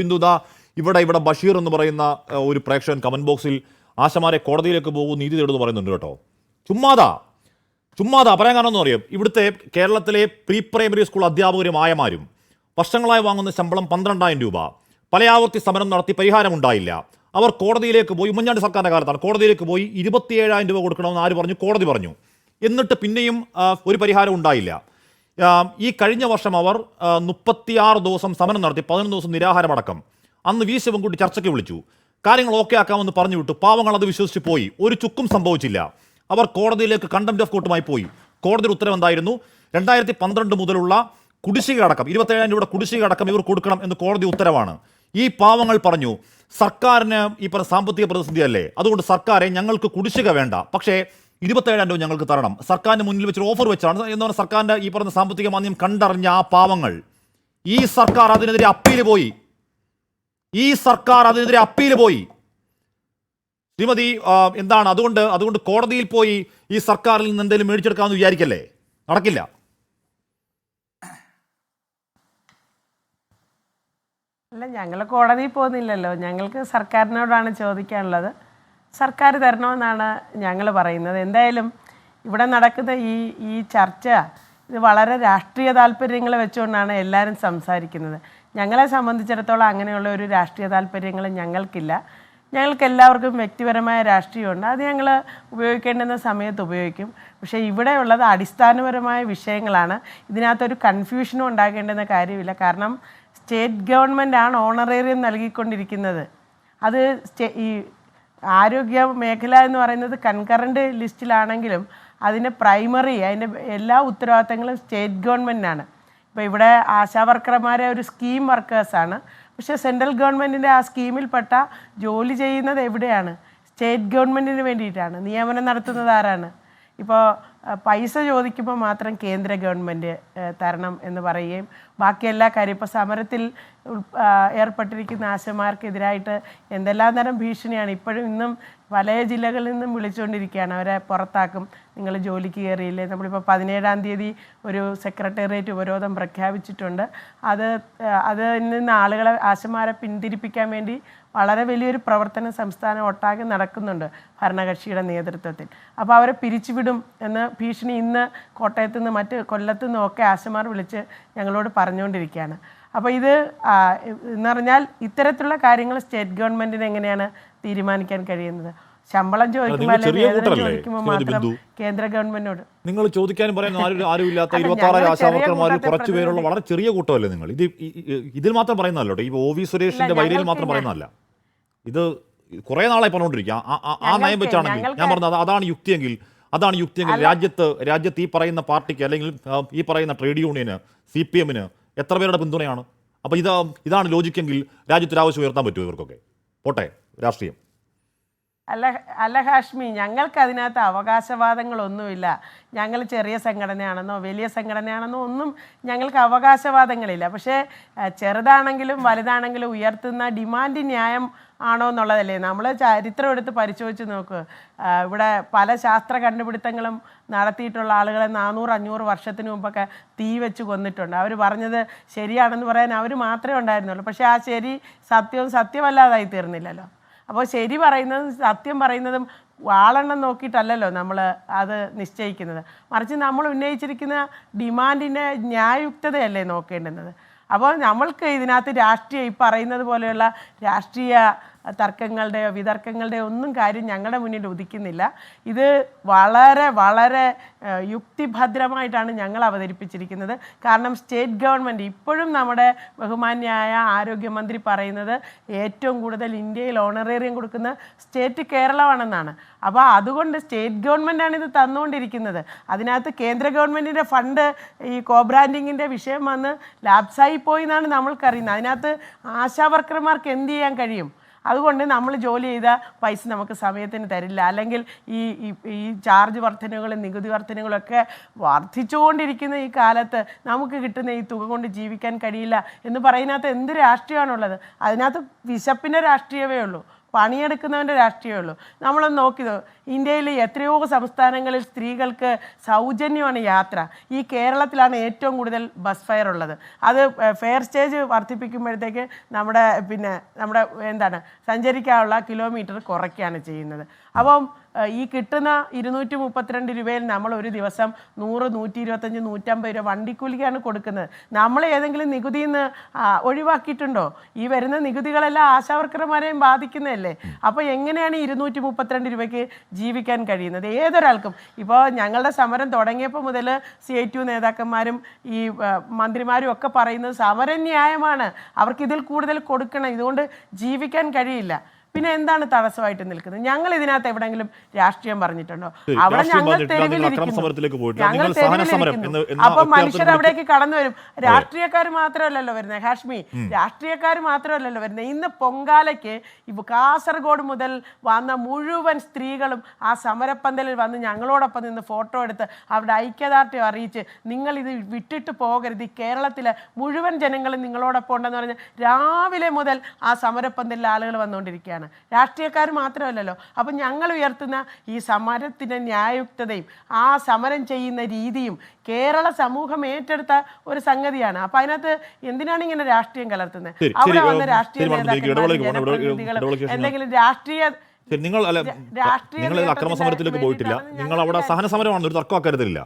ബിന്ദുത ഇവിടെ ഇവിടെ ബഷീർ എന്ന് പറയുന്ന ഒരു പ്രേക്ഷകൻ കമന്റ് ബോക്സിൽ ആശമാരെ കോടതിയിലേക്ക് പോകും നീതി തേടുന്നു പറയുന്നുണ്ട് കേട്ടോ. ചുമ്മാതാ ചുമ്മാതാ പറയാൻ കാരണം എന്ന് പറയും ഇവിടുത്തെ കേരളത്തിലെ പ്രീ പ്രൈമറി സ്കൂൾ അധ്യാപകരും ആയമാരും വർഷങ്ങളായി വാങ്ങുന്ന ശമ്പളം പന്ത്രണ്ടായിരം രൂപ പലയാവർത്തി സമരം നടത്തി പരിഹാരം ഉണ്ടായില്ല. അവർ കോടതിയിലേക്ക് പോയി ഉമ്മൻചാണ്ടി സർക്കാരിന്റെ കാലത്താണ് കോടതിയിലേക്ക് പോയി ഇരുപത്തിയേഴായിരം രൂപ കൊടുക്കണമെന്ന് ആര് പറഞ്ഞു? കോടതി പറഞ്ഞു. എന്നിട്ട് പിന്നെയും ഒരു പരിഹാരം ഉണ്ടായില്ല. ഈ കഴിഞ്ഞ വർഷം അവർ മുപ്പത്തിയാറ് ദിവസം സമരം നടത്തി പതിനൊന്ന് ദിവസം നിരാഹാരമടക്കം. അന്ന് വി ശിവൻകുട്ടി ചർച്ചയ്ക്ക് വിളിച്ചു. കാര്യങ്ങൾ ഓക്കെ ആക്കാമെന്ന് പറഞ്ഞു വിട്ടു. പാവങ്ങൾ അത് വിശ്വസിച്ച് പോയി. ഒരു ചുക്കും സംഭവിച്ചില്ല. അവർ കോടതിയിലേക്ക് കണ്ടംപ്റ്റ് ഓഫ് കോർട്ടുമായി പോയി. കോടതിയുടെ ഉത്തരവ് എന്തായിരുന്നു? രണ്ടായിരത്തി പന്ത്രണ്ട് മുതലുള്ള കുടിശ്ശിക അടക്കം ഇരുപത്തേഴായിരം രൂപയുടെ കുടിശ്ശിക അടക്കം ഇവർ കൊടുക്കണം എന്ന് കോടതി ഉത്തരവാണ്. ഈ പാവങ്ങൾ പറഞ്ഞു സർക്കാരിന് ഈ പറഞ്ഞ സാമ്പത്തിക പ്രതിസന്ധിയല്ലേ? അതുകൊണ്ട് സർക്കാരെ ഞങ്ങൾക്ക് കുടിശ്ശിക വേണ്ട. പക്ഷേ ഇരുപത്തേഴായിരം രൂപ ഞങ്ങൾക്ക് തരണം. സർക്കാരിന് മുന്നിൽ വെച്ചൊരു ഓഫർ വെച്ചാണ്. എന്ന് പറഞ്ഞാൽ സർക്കാരിന്റെ ഈ പറഞ്ഞ സാമ്പത്തിക മാന്യം കണ്ടറിഞ്ഞ ആ പാവങ്ങൾ. ഈ സർക്കാർ അതിനെതിരെ അപ്പീൽ പോയി. ഈ സർക്കാർ അതിനെതിരെ അപ്പീൽ പോയി. ശ്രീമതി എന്താണ്? അതുകൊണ്ട് അതുകൊണ്ട് കോടതിയിൽ പോയി ഈ സർക്കാരിൽ നിന്ന് എന്തെങ്കിലും മേടിച്ചെടുക്കാമെന്ന് വിചാരിക്കല്ലേ? നടക്കില്ല. അല്ല ഞങ്ങൾ കോടതിയിൽ പോകുന്നില്ലല്ലോ. ഞങ്ങൾക്ക് സർക്കാരിനോടാണ് ചോദിക്കാനുള്ളത്. സർക്കാർ തരണമെന്നാണ് ഞങ്ങൾ പറയുന്നത്. എന്തായാലും ഇവിടെ നടക്കുന്ന ഈ ഈ ചർച്ച ഇത് വളരെ രാഷ്ട്രീയ താല്പര്യങ്ങൾ വെച്ചുകൊണ്ടാണ് എല്ലാവരും സംസാരിക്കുന്നത്. ഞങ്ങളെ സംബന്ധിച്ചിടത്തോളം അങ്ങനെയുള്ള ഒരു രാഷ്ട്രീയ താല്പര്യങ്ങൾ ഞങ്ങൾക്കില്ല. ഞങ്ങൾക്ക് എല്ലാവർക്കും വ്യക്തിപരമായ രാഷ്ട്രീയമുണ്ട്. അത് ഞങ്ങൾ ഉപയോഗിക്കേണ്ടുന്ന സമയത്ത് ഉപയോഗിക്കും. പക്ഷേ ഇവിടെ ഉള്ളത് അടിസ്ഥാനപരമായ വിഷയങ്ങളാണ്. ഇതിനകത്തൊരു കൺഫ്യൂഷനും ഉണ്ടാകേണ്ടുന്ന കാര്യമില്ല. കാരണം സ്റ്റേറ്റ് ഗവൺമെന്റ് ആണ് ഓണറേറിയം നൽകിക്കൊണ്ടിരിക്കുന്നത്. അത് ഈ ആരോഗ്യ മേഖല എന്ന് പറയുന്നത് കൺകറന്റ് ലിസ്റ്റിലാണെങ്കിലും അതിന്റെ പ്രൈമറി അതിന്റെ എല്ലാ ഉത്തരവാദിത്തങ്ങളും സ്റ്റേറ്റ് ഗവൺമെന്റിനാണ് ഇപ്പോൾ ഇവിടെ ആശാവർക്കർമാരെ ഒരു സ്കീം വർക്കേഴ്സാണ് പക്ഷേ സെൻട്രൽ ഗവൺമെന്റിന്റെ ആ സ്കീമിൽപ്പെട്ട ജോലി ചെയ്യുന്നത് എവിടെയാണ്? സ്റ്റേറ്റ് ഗവൺമെന്റിന് വേണ്ടിയിട്ടാണ്. നിയമനം നടത്തുന്നത് ആരാണ്? ഇപ്പോൾ പൈസ ചോദിക്കുമ്പോൾ മാത്രം കേന്ദ്ര ഗവൺമെന്റ് തരണം എന്ന് പറയുകയും ബാക്കി എല്ലാ കാര്യം ഇപ്പോൾ സമരത്തിൽ ഏർപ്പെട്ടിരിക്കുന്ന ആശമാർക്കെതിരായിട്ട് എന്തെല്ലാം തരം ഭീഷണിയാണ് ഇപ്പോഴും ഇന്നും പല ജില്ലകളിൽ നിന്നും വിളിച്ചുകൊണ്ടിരിക്കുകയാണ്. അവരെ പുറത്താക്കും. നിങ്ങൾ ജോലിക്ക് കയറിയില്ലേ? നമ്മളിപ്പോൾ പതിനേഴാം തീയതി ഒരു സെക്രട്ടേറിയറ്റ് ഉപരോധം പ്രഖ്യാപിച്ചിട്ടുണ്ട്. അത് അത് നിന്ന് ആളുകളെ ആശമാരെ പിന്തിരിപ്പിക്കാൻ വേണ്ടി വളരെ വലിയൊരു പ്രവർത്തനം സംസ്ഥാനം ഒട്ടാകെ നടക്കുന്നുണ്ട് ഭരണകക്ഷിയുടെ നേതൃത്വത്തിൽ. അപ്പോൾ അവരെ പിരിച്ചുവിടും എന്ന് ഭീഷണി ഇന്ന് കോട്ടയത്തു നിന്ന് മറ്റ് കൊല്ലത്തു നിന്നും ഒക്കെ ആശമാർ വിളിച്ച് ഞങ്ങളോട് പറഞ്ഞുകൊണ്ടിരിക്കുകയാണ്. അപ്പോൾ ഇത് എന്ന് പറഞ്ഞാൽ ഇത്തരത്തിലുള്ള കാര്യങ്ങൾ സ്റ്റേറ്റ് ഗവൺമെന്റിന് എങ്ങനെയാണ് തീരുമാനിക്കാൻ കഴിയുന്നത്? ശമ്പളം ചോദിക്കുമ്പോൾ? ചോദിക്കുമ്പോൾ മാത്രം കേന്ദ്ര ഗവൺമെന്റിനോട് നിങ്ങൾ ചോദിക്കാനും പറയാൻ ആരും ആരും ഇല്ലാത്ത അല്ല, ഇരുപത്തി ആറ് ആശാവർക്കർമാരിൽ കുറച്ച് പേരുള്ള വളരെ ചെറിയ കൂട്ടമല്ലേ നിങ്ങൾ? ഇത് ഇതിൽ മാത്രം പറയുന്നതല്ലോ ഈ ഒ വി സുരേഷിന്റെ വൈരയിൽ മാത്രം പറയുന്നതല്ല. ഇത് കുറെ നാളായി പറഞ്ഞുകൊണ്ടിരിക്കുക. ആ- നയം വെച്ചാണെങ്കിൽ ഞാൻ പറഞ്ഞത് അതാണ് യുക്തിയെങ്കിൽ അതാണ് യുക്തിയെങ്കിൽ രാജ്യത്ത് രാജ്യത്ത് ഈ പറയുന്ന പാർട്ടിക്ക് അല്ലെങ്കിൽ ഈ പറയുന്ന ട്രേഡ് യൂണിയന് സി പി എമ്മിന് എത്ര പേരുടെ പിന്തുണയാണ്? അപ്പോൾ ഇത് ഇതാണ് ലോജിക്കെങ്കിൽ രാജ്യത്ത് ആവശ്യം ഉയർത്താൻ പറ്റുമോ ഇവർക്കൊക്കെ? പോട്ടെ രാഷ്ട്രീയം. അല്ല അല്ല ഹാഷ്മി ഞങ്ങൾക്ക് അതിനകത്ത് അവകാശവാദങ്ങളൊന്നുമില്ല. ഞങ്ങൾ ചെറിയ സംഘടനയാണെന്നോ വലിയ സംഘടനയാണെന്നോ ഒന്നും ഞങ്ങൾക്ക് അവകാശവാദങ്ങളില്ല. പക്ഷേ ചെറുതാണെങ്കിലും വലുതാണെങ്കിലും ഉയർത്തുന്ന ഡിമാൻഡ് ന്യായം ആണോ എന്നുള്ളതല്ലേ നമ്മൾ ചരിത്രം എടുത്ത് പരിശോധിച്ച് നോക്കുക ഇവിടെ പല ശാസ്ത്ര കണ്ടുപിടുത്തങ്ങളും നടത്തിയിട്ടുള്ള ആളുകളെ നാനൂറ് അഞ്ഞൂറ് വർഷത്തിന് മുമ്പൊക്കെ തീ വെച്ച് കൊന്നിട്ടുണ്ട്. അവർ പറഞ്ഞത് ശരിയാണെന്ന് പറയാൻ അവർ മാത്രമേ ഉണ്ടായിരുന്നുള്ളൂ. പക്ഷേ ആ ശരി സത്യവും സത്യമല്ലാതായി തീർന്നില്ലല്ലോ. അപ്പോൾ ശരി പറയുന്നതും സത്യം പറയുന്നതും വാളെണ്ണം നോക്കിയിട്ടല്ലല്ലോ നമ്മൾ അത് നിശ്ചയിക്കുന്നത്. മറിച്ച് നമ്മൾ ഉന്നയിച്ചിരിക്കുന്ന ഡിമാൻഡിന്റെ ന്യായയുക്തതയല്ലേ നോക്കേണ്ടുന്നത്? അപ്പോൾ നമ്മൾക്ക് ഇതിനകത്ത് രാഷ്ട്രീയ ഈ പറയുന്നത് പോലെയുള്ള രാഷ്ട്രീയ തർക്കങ്ങളുടെയോ വിതർക്കങ്ങളുടെയോ ഒന്നും കാര്യം ഞങ്ങളുടെ മുന്നിൽ ഉദിക്കുന്നില്ല. ഇത് വളരെ വളരെ യുക്തിഭദ്രമായിട്ടാണ് ഞങ്ങൾ അവതരിപ്പിച്ചിരിക്കുന്നത്. കാരണം സ്റ്റേറ്റ് ഗവൺമെന്റ് ഇപ്പോഴും നമ്മുടെ ബഹുമാന്യായ ആരോഗ്യമന്ത്രി പറയുന്നത് ഏറ്റവും കൂടുതൽ ഇന്ത്യയിൽ ഓണറേറിയം കൊടുക്കുന്ന സ്റ്റേറ്റ് കേരളമാണെന്നാണ്. അപ്പോൾ അതുകൊണ്ട് സ്റ്റേറ്റ് ഗവൺമെന്റാണ് ഇത് തന്നുകൊണ്ടിരിക്കുന്നത്. അതിനകത്ത് കേന്ദ്ര ഗവൺമെന്റിന്റെ ഫണ്ട് ഈ കോ ബ്രാൻഡിങ്ങിന്റെ വിഷയം വന്ന് ലാപ്സായി പോയി എന്നാണ് നമ്മൾക്കറിയുന്നത്. അതിനകത്ത് ആശാ വർക്കർമാർക്ക് എന്ത് ചെയ്യാൻ കഴിയും? അതുകൊണ്ട് നമ്മൾ ജോലി ചെയ്ത പൈസ നമുക്ക് സമയത്തിന് തരില്ല. അല്ലെങ്കിൽ ഈ ഈ- ചാർജ് വർധനകളും നികുതി വർധനകളൊക്കെ വർദ്ധിച്ചുകൊണ്ടിരിക്കുന്ന ഈ കാലത്ത് നമുക്ക് കിട്ടുന്ന ഈ തുക കൊണ്ട് ജീവിക്കാൻ കഴിയില്ല എന്ന് പറയുന്നതിനകത്ത് എന്ത് രാഷ്ട്രീയമാണുള്ളത്? അതിനകത്ത് വിശപ്പിന്റെ രാഷ്ട്രീയമേ ഉള്ളൂ. പണിയെടുക്കുന്നവന്റെ രാഷ്ട്രീയമേ ഉള്ളൂ. നമ്മളൊന്ന് നോക്കിയത് ഇന്ത്യയിൽ എത്രയോ സംസ്ഥാനങ്ങളിൽ സ്ത്രീകൾക്ക് സൗജന്യമാണ് യാത്ര. ഈ കേരളത്തിലാണ് ഏറ്റവും കൂടുതൽ ബസ് ഫെയർ ഉള്ളത്. അത് ഫെയർ സ്റ്റേജ് വർദ്ധിപ്പിക്കുമ്പോഴത്തേക്ക് നമ്മുടെ പിന്നെ നമ്മുടെ എന്താണ് സഞ്ചരിക്കാനുള്ള കിലോമീറ്റർ കുറയ്ക്കുകയാണ് ചെയ്യുന്നത്. അപ്പം ഈ കിട്ടുന്ന ഇരുന്നൂറ്റി മുപ്പത്തിരണ്ട് രൂപയിൽ നമ്മൾ ഒരു ദിവസം നൂറ് നൂറ്റി ഇരുപത്തഞ്ച് നൂറ്റമ്പത് രൂപ വണ്ടിക്കൂലിക്കാണ് കൊടുക്കുന്നത്. നമ്മൾ ഏതെങ്കിലും നികുതിയിൽ നിന്ന് ഒഴിവാക്കിയിട്ടുണ്ടോ? ഈ വരുന്ന നികുതികളെല്ലാം ആശാവർക്കർമാരെയും ബാധിക്കുന്നതല്ലേ? അപ്പോൾ എങ്ങനെയാണ് ഇരുന്നൂറ്റി മുപ്പത്തിരണ്ട് രൂപയ്ക്ക് ജീവിക്കാൻ കഴിയുന്നത്? ഏതൊരാൾക്കും? ഇപ്പോൾ ഞങ്ങളുടെ സമരം തുടങ്ങിയപ്പോൾ മുതൽ സി ഐ ടി നേതാക്കന്മാരും ഈ മന്ത്രിമാരും ഒക്കെ പറയുന്നത് സമരം ന്യായമാണ് അവർക്ക് ഇതിൽ കൂടുതൽ കൊടുക്കണം. ഇതുകൊണ്ട് ജീവിക്കാൻ കഴിയില്ല. പിന്നെ എന്താണ് തടസ്സമായിട്ട് നിൽക്കുന്നത്? ഞങ്ങൾ ഇതിനകത്ത് എവിടെങ്കിലും രാഷ്ട്രീയം പറഞ്ഞിട്ടുണ്ടോ? അവിടെ ഞങ്ങൾ തെരുവിലിരിക്കുന്നു. ഞങ്ങൾ തെരുവിലിരിക്കുന്നു. അപ്പൊ മനുഷ്യർ അവിടേക്ക് കടന്നു വരും. രാഷ്ട്രീയക്കാർ മാത്രമല്ലല്ലോ വരുന്നത്. ഹാഷ്മി രാഷ്ട്രീയക്കാർ മാത്രമല്ലല്ലോ വരുന്നത്. ഇന്ന് പൊങ്കാലയ്ക്ക് ഇപ്പൊ കാസർഗോഡ് മുതൽ വന്ന മുഴുവൻ സ്ത്രീകളും ആ സമരപ്പന്തലിൽ വന്ന് ഞങ്ങളോടൊപ്പം നിന്ന് ഫോട്ടോ എടുത്ത് അവിടെ ഐക്യദാർഢ്യം അറിയിച്ച് നിങ്ങൾ ഇത് വിട്ടിട്ട് പോകരുത്. ഈ കേരളത്തിലെ മുഴുവൻ ജനങ്ങളും നിങ്ങളോടൊപ്പം ഉണ്ടെന്ന് പറഞ്ഞാൽ രാവിലെ മുതൽ ആ സമരപ്പന്തലിൽ ആളുകൾ വന്നുകൊണ്ടിരിക്കുകയാണ്. രാഷ്ട്രീയക്കാർ മാത്രമല്ലല്ലോ. അപ്പം ഞങ്ങൾ ഉയർത്തുന്ന ഈ സമരത്തിന്റെ ന്യായയുക്തതയും ആ സമരം ചെയ്യുന്ന രീതിയും കേരള സമൂഹം ഏറ്റെടുത്ത ഒരു സംഗതിയാണ്. അപ്പം അതിനകത്ത് എന്തിനാണ് ഇങ്ങനെ രാഷ്ട്രീയം കലർത്തുന്നത്? അവിടെ വന്ന രാഷ്ട്രീയ ശേഷം എന്തെങ്കിലും രാഷ്ട്രീയ നിങ്ങൾ അല്ല രാഷ്ട്രീയ നിങ്ങൾ അക്രമ സമരത്തിലേക്ക് പോയിട്ടില്ല. നിങ്ങൾ അവിടെ സഹന സമരമാണ് ഒരു തർക്കമാക്കരുതില്ല